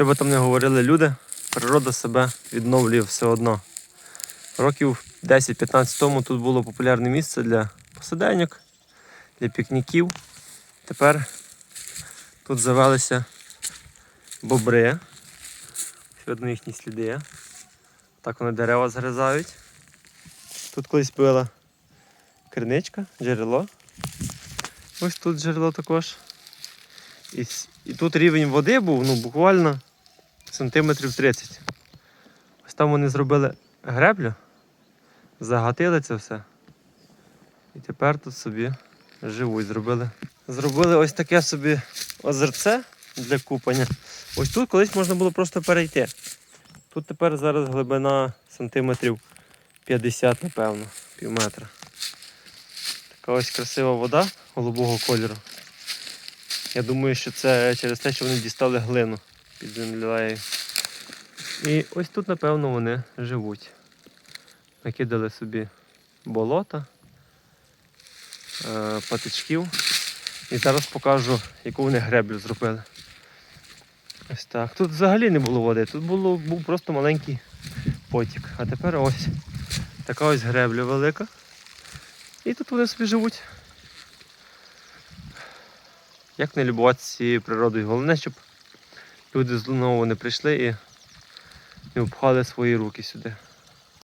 Що би там не говорили люди, природа себе відновлює все одно. Років 10-15 тому тут було популярне місце для посиденьок, для пікніків. Тепер тут завелися бобри. Видно їхні сліди. Так вони дерева згризають. Тут колись була криничка, джерело. Ось тут джерело також. І, і тут рівень води був ну, буквально сантиметрів 30. Ось там вони зробили греблю, загатили це все. І тепер тут собі живуть. Зробили. Зробили ось таке собі озерце для купання. Ось тут колись можна було просто перейти. Тут тепер зараз глибина сантиметрів 50, напевно, пів метра. Така ось красива вода голубого кольору. Я думаю, що це через те, що вони дістали глину під землею. І ось тут, напевно, вони живуть. Накидали собі болота, е, патичків. І зараз покажу, яку вони греблю зробили. Ось так. Тут взагалі не було води, тут було, був просто маленький потік. А тепер ось така ось гребля велика. І тут вони собі живуть. Як не любуватися цією природою? Головне, щоб люди знову не прийшли і не обхали свої руки сюди.